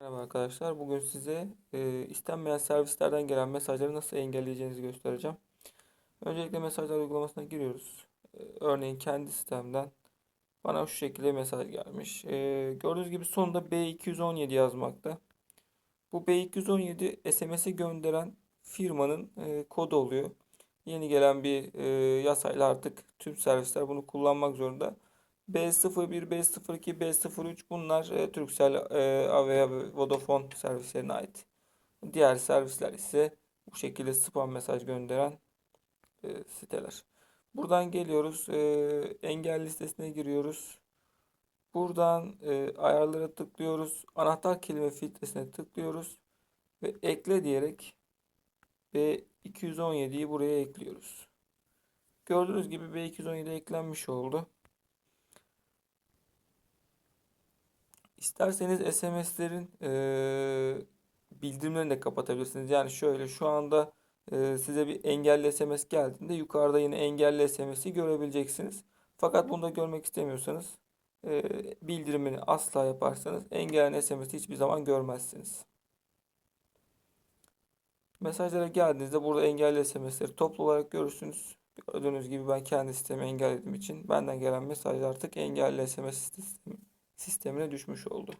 Merhaba arkadaşlar. Bugün size e, istenmeyen servislerden gelen mesajları nasıl engelleyeceğinizi göstereceğim. Öncelikle mesajlar uygulamasına giriyoruz. E, örneğin kendi sistemden bana şu şekilde mesaj gelmiş. E, gördüğünüz gibi sonunda B217 yazmakta. Bu B217 SMS'i gönderen firmanın e, kodu oluyor. Yeni gelen bir e, yasayla artık tüm servisler bunu kullanmak zorunda. B01, B02, B03 bunlar e, Turkcell, e, Avea ve Vodafone servislerine ait. Diğer servisler ise bu şekilde spam mesaj gönderen e, siteler. Buradan geliyoruz. E, engel listesine giriyoruz. Buradan e, ayarlara tıklıyoruz. Anahtar kelime filtresine tıklıyoruz. Ve ekle diyerek B217'yi buraya ekliyoruz. Gördüğünüz gibi B217 eklenmiş oldu. İsterseniz SMS'lerin e, bildirimlerini de kapatabilirsiniz. Yani şöyle şu anda e, size bir engelli SMS geldiğinde yukarıda yine engelli SMS'i görebileceksiniz. Fakat bunu da görmek istemiyorsanız e, bildirimini asla yaparsanız engellenen SMS'i hiçbir zaman görmezsiniz. Mesajlara geldiğinizde burada engelli SMS'leri toplu olarak görürsünüz. Gördüğünüz gibi ben kendi sistemi engellediğim için benden gelen mesaj artık engelli SMS sistemi sistemine düşmüş oldu.